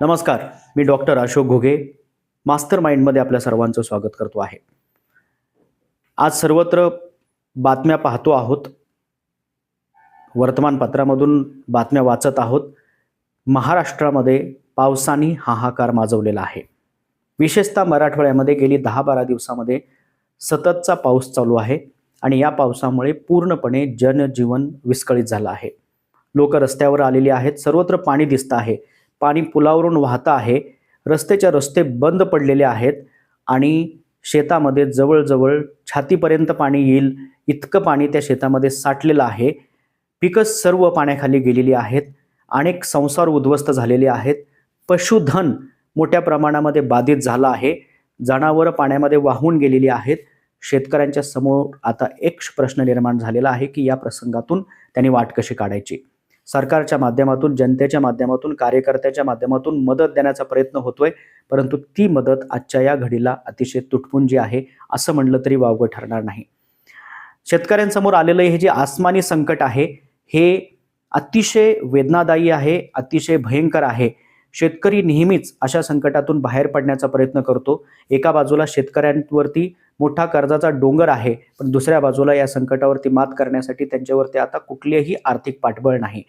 नमस्कार मी doctor Ashok Ghoge master माइंडमध्ये आपल्या सर्वांचं स्वागत करतो आहे. आज सर्वत्र बातम्या पाहतो आहोत. वर्तमानपत्रामधून बातम्या वाचत आहोत. महाराष्ट्रामध्ये पावसाने हाहाकार माजवलेला आहे. विशेषतः मराठवाड्यामध्ये गेली दहा बारा दिवसामध्ये सततचा पाऊस चालू आहे आणि या पावसामुळे पूर्णपणे जनजीवन विस्कळीत झालं आहे. लोक रस्त्यावर आलेली आहेत. सर्वत्र पाणी दिसतं आहे. पाणी पुलावरून वाहतं आहे. रस्त्याच्या रस्ते बंद पडलेले आहेत आणि शेतामध्ये जवळजवळ छातीपर्यंत पाणी येईल इतकं पाणी त्या शेतामध्ये साठलेलं आहे. पिकं सर्व पाण्याखाली गेलेली आहेत. अनेक संसार उद्ध्वस्त झालेले आहेत. पशुधन मोठ्या प्रमाणामध्ये बाधित झालं आहे. जनावरं पाण्यामध्ये वाहून गेलेली आहेत. शेतकऱ्यांच्या समोर आता एक प्रश्न निर्माण झालेला आहे की या प्रसंगातून त्यांनी वाट कशी काढायची? सरकारच्या माध्यमातून जनतेच्या माध्यमातून कार्यकर्त्याच्या माध्यमातून मदत देण्याचा प्रयत्न होतोय. परंतु ती मदत आजच्या या घडीला अतिशय तुटपुंजी आहे असं म्हणलं तरी वावगं ठरणार नाही. शेतकऱ्यांसमोर आलेलं हे जे आसमानी संकट आहे हे अतिशय वेदनादायी आहे अतिशय भयंकर आहे. शेतकरी नेहमीच अशा संकटातून बाहेर पडण्याचा प्रयत्न करतो. एका बाजूला शेतकऱ्यांवरती मोठा कर्जाचा डोंगर आहे. पण दुसऱ्या बाजूला या संकटावरती मात करण्यासाठी त्यांच्यावरती आता कुठलेही आर्थिक पाठबळ नाही.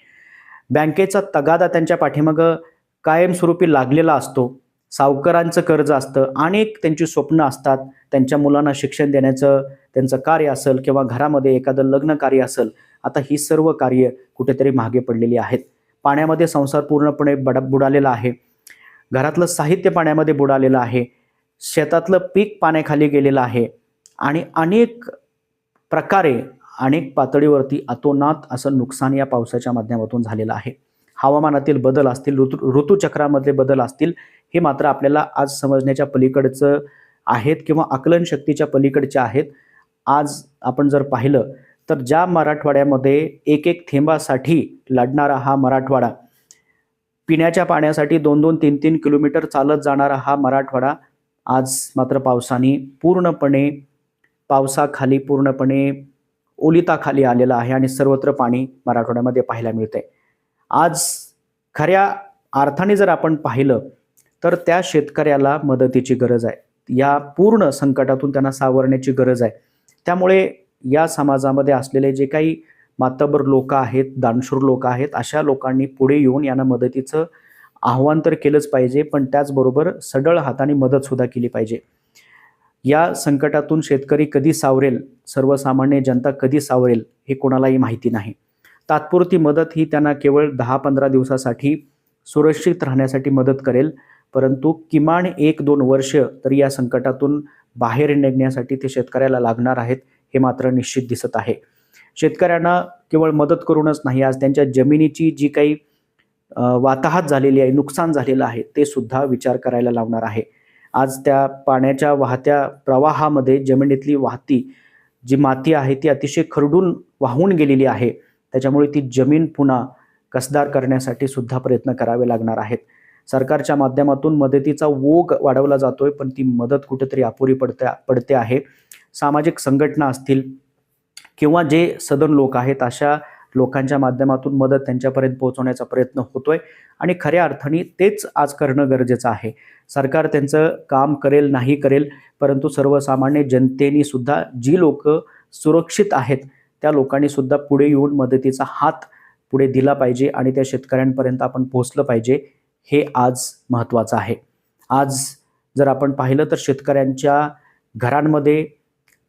बँकेचा तगादा त्यांच्या पाठीमागं कायमस्वरूपी लागलेला असतो. सावकारांचं कर्ज असतं. अनेक त्यांची स्वप्न असतात. त्यांच्या मुलांना शिक्षण देण्याचं त्यांचं कार्य असेल किंवा घरामध्ये एखादं लग्न कार्य असेल आता ही सर्व कार्य कुठेतरी मागे पडलेली आहेत. पाण्यामध्ये संसार पूर्णपणे बड बुडालेला आहे. घरातलं साहित्य पाण्यामध्ये बुडालेलं आहे. शेतातलं पीक पाण्याखाली गेलेलं आहे. आणि अनेक प्रकारे अनेक पातळीवरती अतोनात असं नुकसान या पावसाच्या माध्यमातून झालेलं आहे. हवामानातील बदल असतील ऋतू ऋतूचक्रामधले बदल असतील हे मात्र आपल्याला आज समजण्याच्या पलीकडचं आहेत किंवा आकलन शक्तीच्या पलीकडच्या आहेत. आज आपण जर पाहिलं तर ज्या मराठवाड्यामध्ये एक एक थेंबासाठी लढणारा हा मराठवाडा पिण्याच्या पाण्यासाठी दोन दोन तीन तीन किलोमीटर चालत जाणारा हा मराठवाडा आज मात्र पावसाने पूर्णपणे पावसाखाली पूर्णपणे ओलिताखाली आलेला आहे आणि सर्वत्र पाणी मराठवाड्यामध्ये पाहायला मिळते आज खऱ्या अर्थाने जर आपण पाहिलं तर त्या शेतकऱ्याला मदतीची गरज आहे. या पूर्ण संकटातून त्यांना सावरण्याची गरज आहे. त्यामुळे या समाजामध्ये असलेले जे काही मातबर लोक आहेत दानशूर लोक आहेत अशा लोकांनी पुढे येऊन यांना मदतीचं आव्हान तर केलंच पाहिजे पण त्याचबरोबर सडळ हाताने मदतसुद्धा केली पाहिजे. या संकटातून शेतकरी कधी सावरेल सर्वसामान्य जनता कधी सावरेल हे कोणालाही माहिती नाही. तात्पुरती मदत ही त्यांना केवळ दहा पंधरा दिवसासाठी सुरक्षित राहण्यासाठी मदत करेल परंतु किमान एक दोन वर्ष तरी या संकटातून बाहेर निघण्यासाठी ते शेतकऱ्याला लागणार आहेत हे मात्र निश्चित दिसत आहे. शेतकऱ्यांना केवळ मदत करूनच नाही आज त्यांच्या जमिनीची जी काही वाताहत झालेली आहे नुकसान झालेलं आहे ते सुद्धा विचार करायला लावणार आहे. आज त्या पाण्याच्या वाहत्या प्रवाहामध्ये जमिनीतली वाहती जी माती आहे ती अतिशय खरडून वाहून गेलेली आहे. त्याच्यामुळे ती जमीन पुन्हा कसदार करण्यासाठी सुद्धा प्रयत्न करावे लागणार आहेत. सरकारच्या माध्यमातून मदतीचा ओघ वाढवला जातोय पण ती मदत कुठेतरी अपुरी पडते पडते आहे. सामाजिक संघटना असतील किंवा जे सदन लोक आहेत अशा लोकांच्या माध्यमातून मदत त्यांच्यापर्यंत पोहोचवण्याचा प्रयत्न होतोय. आणि खऱ्या अर्थाने तेच आज करणं गरजेचं आहे. सरकार त्यांचं काम करेल नाही करेल परंतु सर्वसामान्य जनतेने सुद्धा जी लोक सुरक्षित आहेत त्या लोकांनी सुद्धा पुढे येऊन मदतीचा हात पुढे दिला पाहिजे आणि त्या शेतकऱ्यांपर्यंत आपण पोहोचलं पाहिजे हे आज महत्त्वाचं आहे. आज जर आपण पाहिलं तर शेतकऱ्यांच्या घरांमध्ये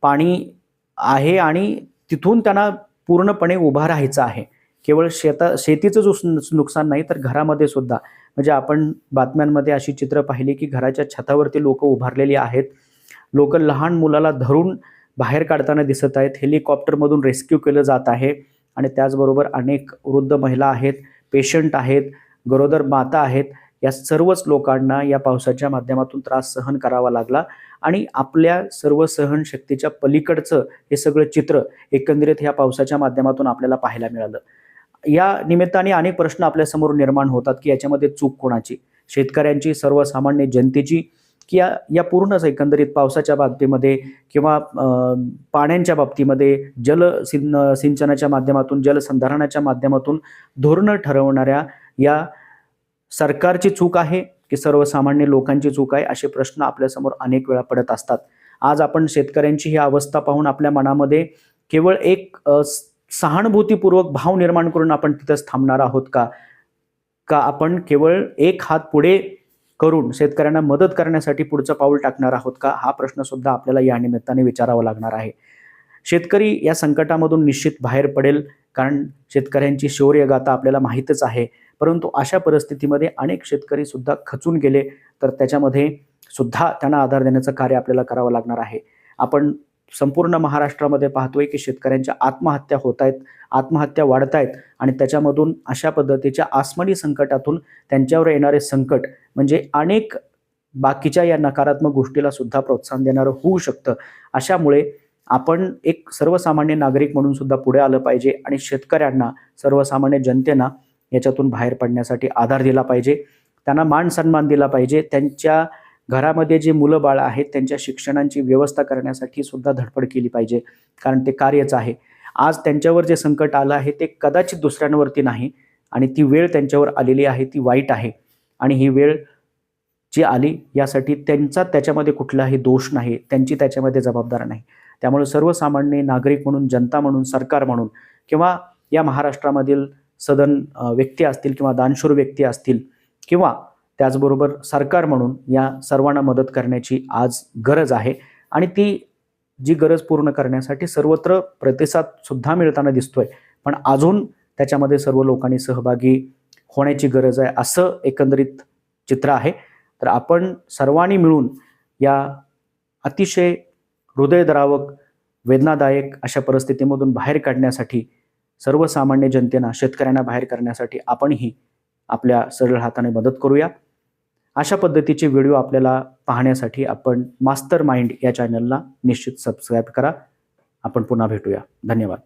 पाणी आहे आणि तिथून त्यांना पूर्णपणे उभा राहायचा आहे. केवळ शेता शेतीचं जो नुकसान नाही तर घरामध्ये सुद्धा. म्हणजे आपण बातम्यांमध्ये अशी चित्र पाहिली की घराच्या छतावरती लोक उभारलेली आहेत. लोक लहान मुलाला धरून बाहेर काढताना दिसत आहेत. हेलिकॉप्टरमधून रेस्क्यू केलं जात आहे. आणि त्याचबरोबर अनेक वृद्ध महिला आहेत पेशंट आहेत गरोदर माता आहेत. या सर्वच लोकांना या पावसाच्या माध्यमातून त्रास सहन करावा लागला आणि आपल्या सर्व सहनशक्तीच्या पलीकडचं हे सगळं चित्र एकंदरीत ह्या पावसाच्या माध्यमातून आपल्याला पाहायला मिळालं. या निमित्ताने अनेक प्रश्न आपल्यासमोर निर्माण होतात की याच्यामध्ये चूक कोणाची? शेतकऱ्यांची सर्वसामान्य जनतेची की या या पूर्णच एकंदरीत पावसाच्या बाबतीमध्ये किंवा पाण्यांच्या बाबतीमध्ये जल सिं सिंचनाच्या माध्यमातून जलसंधारणाच्या माध्यमातून धोरणं ठरवणाऱ्या या सरकारची चूक आहे की सर्वसामान्य लोकांची चूक आहे असे प्रश्न आपल्यासमोर अनेक वेळा पडत असतात. आज आपण शेतकऱ्यांची ही अवस्था पाहून आपल्या मनामध्ये केवळ एक सहानुभूतीपूर्वक भाव निर्माण करून आपण तिथंच थांबणार आहोत का? का आपण केवळ एक हात पुढे करून शेतकऱ्यांना मदत करण्यासाठी पुढचं पाऊल टाकणार आहोत का? हा प्रश्न सुद्धा आपल्याला या निमित्ताने विचारावा लागणार आहे. शेतकरी या संकटामधून निश्चित बाहेर पडेल. कारण शेतकऱ्यांची शौर्यगाथा आपल्याला माहीतच आहे. परंतु अशा परिस्थितीमध्ये अनेक शेतकरी सुद्धा खचून गेले तर त्याच्यामध्ये सुद्धा त्यांना आधार देण्याचं कार्य आपल्याला करावं लागणार आहे. आपण संपूर्ण महाराष्ट्रामध्ये पाहतोय की शेतकऱ्यांच्या आत्महत्या होत आहेत आत्महत्या वाढत आहेत आणि त्याच्यामधून अशा पद्धतीच्या आसमनी संकटातून त्यांच्यावर येणारे संकट म्हणजे अनेक बाकीच्या या नकारात्मक गोष्टीला सुद्धा प्रोत्साहन देणारं होऊ शकतं. अशामुळे आपण एक सर्वसामान्य नागरिक म्हणून सुद्धा पुढे आलं पाहिजे आणि शेतकऱ्यांना सर्वसामान्य जनतेना याच्यातून बाहेर पडण्यासाठी आधार दिला पाहिजे. त्यांना मान सन्मान दिला पाहिजे. त्यांच्या घरामध्ये जे मुलं बाळ आहेत त्यांच्या शिक्षणांची व्यवस्था करण्यासाठी सुद्धा धडपड केली पाहिजे. कारण ते कार्यच आहे. आज त्यांच्यावर जे संकट आलं आहे ते कदाचित दुसऱ्यांवरती नाही आणि ती वेळ त्यांच्यावर आलेली आहे ती वाईट आहे. आणि ही वेळ जी आली यासाठी त्यांचा त्याच्यामध्ये कुठलाही दोष नाही त्यांची त्याच्यामध्ये जबाबदार नाही. त्यामुळे सर्वसामान्य नागरिक म्हणून जनता म्हणून सरकार म्हणून किंवा या महाराष्ट्रामधील सदन व्यक्ती असतील किंवा दानशूर व्यक्ती असतील किंवा त्याचबरोबर सरकार म्हणून या सर्वांना मदत करण्याची आज गरज आहे आणि ती जी गरज पूर्ण करण्यासाठी सर्वत्र प्रतिसाद सुद्धा मिळताना दिसतोय. पण अजून त्याच्यामध्ये सर्व लोकांनी सहभागी होण्याची गरज आहे असं एकंदरीत चित्र आहे. तर आपण सर्वांनी मिळून या अतिशय हृदयद्रावक वेदनादायक अशा परिस्थितीमधून बाहेर काढण्यासाठी सर्वसामान्य जनतेना शेतकऱ्यांना बाहेर करण्यासाठी आपणही आपल्या सरळ हाताने मदत करूया. अशा पद्धतीचे व्हिडिओ आपल्याला पाहण्यासाठी आपण मास्टर माइंड या चॅनलला निश्चित सबस्क्राईब करा. आपण पुन्हा भेटूया. धन्यवाद.